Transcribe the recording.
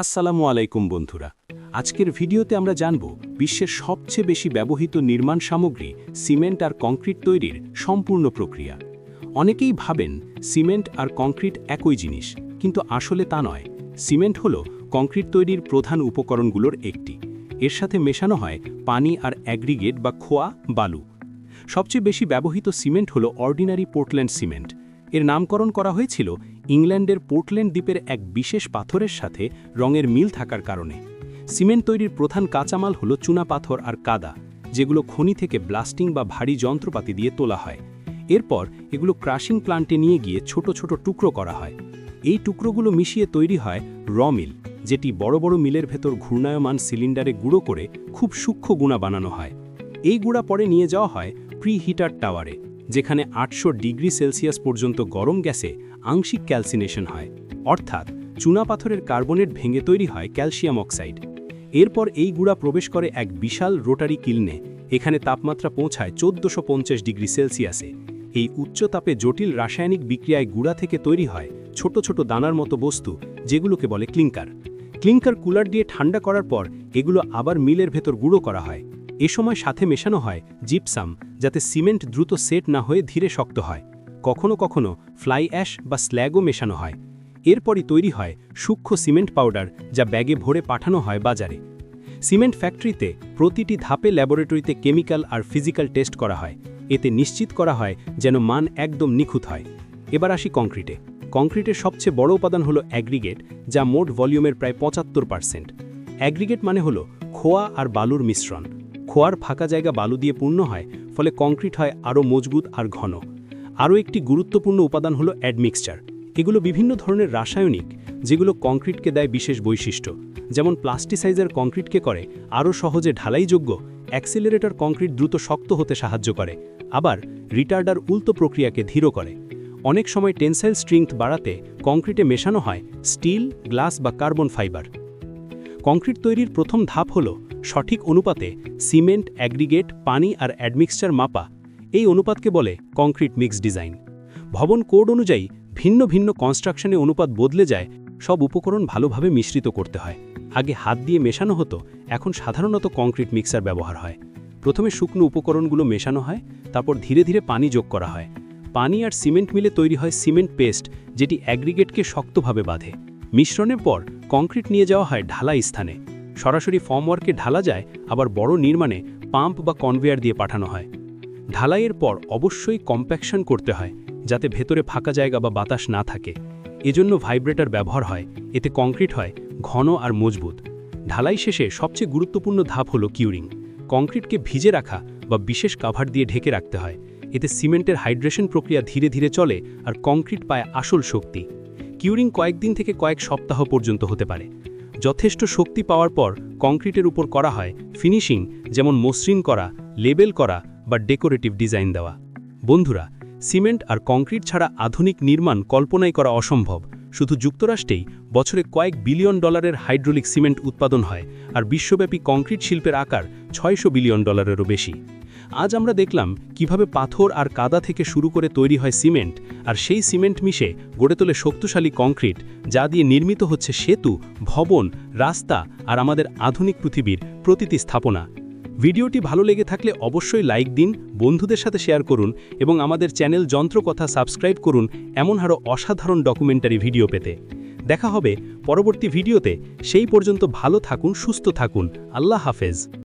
আসসালামু আলাইকুম বন্ধুরা। আজকের ভিডিওতে আমরা জানব বিশ্বের সবচেয়ে বেশি ব্যবহৃত নির্মাণ সামগ্রী সিমেন্ট আর কংক্রিট তৈরির সম্পূর্ণ প্রক্রিয়া। অনেকেই ভাবেন সিমেন্ট আর কংক্রিট একই জিনিস, কিন্তু আসলে তা নয়। সিমেন্ট হল কংক্রিট তৈরির প্রধান উপকরণগুলোর একটি। এর সাথে মেশানো হয় পানি আর অ্যাগ্রিগেট বা খোয়া, বালু। সবচেয়ে বেশি ব্যবহৃত সিমেন্ট হল অর্ডিনারি পোর্টল্যান্ড সিমেন্ট। এর নামকরণ করা হয়েছিল ইংল্যান্ডের পোর্টল্যান্ড দ্বীপের এক বিশেষ পাথরের সাথে রঙের মিল থাকার কারণে। সিমেন্ট তৈরির প্রধান কাঁচামাল হল চুনা পাথর আর কাদা, যেগুলো খনি থেকে ব্লাস্টিং বা ভারী যন্ত্রপাতি দিয়ে তোলা হয়। এরপর এগুলো ক্রাশিং প্লান্টে নিয়ে গিয়ে ছোট ছোট টুকরো করা হয়। এই টুকরোগুলো মিশিয়ে তৈরি হয় র মিল, যেটি বড় বড় মিলের ভেতর ঘূর্ণায়মান সিলিন্ডারে গুঁড়ো করে খুব সূক্ষ্ম গুণা বানানো হয়। এই গুঁড়া পরে নিয়ে যাওয়া হয় প্রি হিটার টাওয়ারে। যেখানে আটশো ডিগ্রি সেলসিয়াস পর্যন্ত গরম গ্যাসে আংশিক ক্যালসিনেশন হয়। অর্থাৎ চুনা পাথরের কার্বনেট ভেঙে তৈরি হয় ক্যালসিয়াম অক্সাইড। এরপর এই গুঁড়া প্রবেশ করে এক বিশাল রোটারি কিলনে, এখানে তাপমাত্রা পৌঁছায় চোদ্দশো ডিগ্রি সেলসিয়াসে। এই উচ্চ তাপে জটিল রাসায়নিক বিক্রিয়ায় গুঁড়া থেকে তৈরি হয় ছোট ছোট দানার মতো বস্তু, যেগুলোকে বলে ক্লিংকার। ক্লিংকার কুলার দিয়ে ঠান্ডা করার পর এগুলো আবার মিলের ভেতর গুঁড়ো করা হয়। এ সময় সাথে মেশানো হয় জিপসাম, যাতে সিমেন্ট দ্রুত সেট না হয়ে ধীরে শক্ত হয়। কখনো কখনো ফ্লাই অ্যাশ বা স্ল্যাগও মেশানো হয়। এরপরই তৈরি হয় সূক্ষ্ম সিমেন্ট পাউডার, যা ব্যাগে ভরে পাঠানো হয় বাজারে। সিমেন্ট ফ্যাক্টরিতে প্রতিটি ধাপে ল্যাবরেটরিতে কেমিক্যাল আর ফিজিক্যাল টেস্ট করা হয়। এতে নিশ্চিত করা হয় যেন মান একদম নিখুঁত হয়। এবার আসি কংক্রিটে। কংক্রিটের সবচেয়ে বড় উপাদান হলো অ্যাগ্রিগেট, যা মোট ভলিউমের প্রায় পঁচাত্তর পার্সেন্ট। অ্যাগ্রিগেট মানে হলো খোয়া আর বালুর মিশ্রণ। খোয়ার ফাঁকা জায়গা বালু দিয়ে পূর্ণ হয়, ফলে কংক্রিট হয় আরও মজবুত আর ঘন। আরও একটি গুরুত্বপূর্ণ উপাদান হলো অ্যাডমিক্সচার। এগুলো বিভিন্ন ধরনের রাসায়নিক, যেগুলো কংক্রিটকে দেয় বিশেষ বৈশিষ্ট্য। যেমন প্লাস্টিসাইজার কংক্রিটকে করে, আরও সহজে ঢালাইযোগ্য অ্যাক্সিলারেটর কংক্রিট দ্রুত শক্ত হতে সাহায্য করে। আবার রিটার্ডার উল্টো প্রক্রিয়াকে ধীর করে। অনেক সময় টেনসাইল স্ট্রিংথ বাড়াতে কংক্রিটে মেশানো হয় স্টিল, গ্লাস বা কার্বন ফাইবার। কংক্রিট তৈরির প্রথম ধাপ হল সঠিক অনুপাতে সিমেন্ট, অ্যাগ্রিগেট, পানি আর অ্যাডমিক্সচার মাপা। এই অনুপাতকে বলে কংক্রিট মিক্স ডিজাইন। ভবন কোড অনুযায়ী ভিন্ন ভিন্ন কনস্ট্রাকশনে অনুপাত বদলে যায়, সব উপকরণ ভালোভাবে মিশ্রিত করতে হয়। আগে হাত দিয়ে মেশানো হতো, এখন সাধারণত কংক্রিট মিক্সার ব্যবহার হয়। প্রথমে শুকনো উপকরণগুলো মেশানো হয়, তারপর ধীরে ধীরে পানি যোগ করা হয়। পানি আর সিমেন্ট মিলে তৈরি হয় সিমেন্ট পেস্ট, যেটি অ্যাগ্রিগেটকে শক্তভাবে বাঁধে। মিশ্রণের পর কংক্রিট নিয়ে যাওয়া হয় ঢালাই স্থানে। সরাসরি ফর্মওয়ার্কে ঢালা যায়, আবার বড় নির্মাণে পাম্প বা কনভেয়ার দিয়ে পাঠানো হয়। ঢালাইয়ের পর অবশ্যই কম্প্যাকশন করতে হয়, যাতে ভেতরে ফাঁকা জায়গা বা বাতাস না থাকে। এজন্য ভাইব্রেটার ব্যবহার হয়, এতে কংক্রিট হয়, ঘন আর মজবুত। ঢালাই শেষে সবচেয়ে গুরুত্বপূর্ণ ধাপ হলো কিউরিং কংক্রিটকে ভিজে রাখা বা বিশেষ কাভার দিয়ে ঢেকে রাখতে হয়। এতে সিমেন্টের হাইড্রেশন প্রক্রিয়া ধীরে ধীরে চলে আর কংক্রিট পায় আসল শক্তি। কিউরিং কয়েকদিন থেকে কয়েক সপ্তাহ পর্যন্ত হতে পারে। যথেষ্ট শক্তি পাওয়ার পর কংক্রিটের উপর করা হয় ফিনিশিং, যেমন মসৃণ করা, লেবেল করা বা ডেকোরেটিভ ডিজাইন দেওয়া। বন্ধুরা, সিমেন্ট আর কংক্রিট ছাড়া আধুনিক নির্মাণ কল্পনাই করা অসম্ভব। শুধু যুক্তরাষ্ট্রেই বছরে কয়েক বিলিয়ন ডলারের হাইড্রোলিক সিমেন্ট উৎপাদন হয়, আর বিশ্বব্যাপী কংক্রিট শিল্পের আকার ছয়শো বিলিয়ন ডলারেরও বেশি। আজ আমরা দেখলাম কীভাবে পাথর আর কাদা থেকে শুরু করে তৈরি হয় সিমেন্ট, আর সেই সিমেন্ট মিশে গড়ে তোলে শক্তিশালী কংক্রিট, যা দিয়ে নির্মিত হচ্ছে সেতু, ভবন, রাস্তা আর আমাদের আধুনিক পৃথিবীর প্রতিটি স্থাপনা। ভিডিওটি ভালো লেগে থাকলে অবশ্যই লাইক দিন, বন্ধুদের সাথে শেয়ার করুন এবং আমাদের চ্যানেল যন্ত্রকথা সাবস্ক্রাইব করুন এমন আরও অসাধারণ ডকুমেন্টারি ভিডিও পেতে। দেখা হবে পরবর্তী ভিডিওতে। সেই পর্যন্ত ভালো থাকুন, সুস্থ থাকুন। আল্লাহ হাফেজ।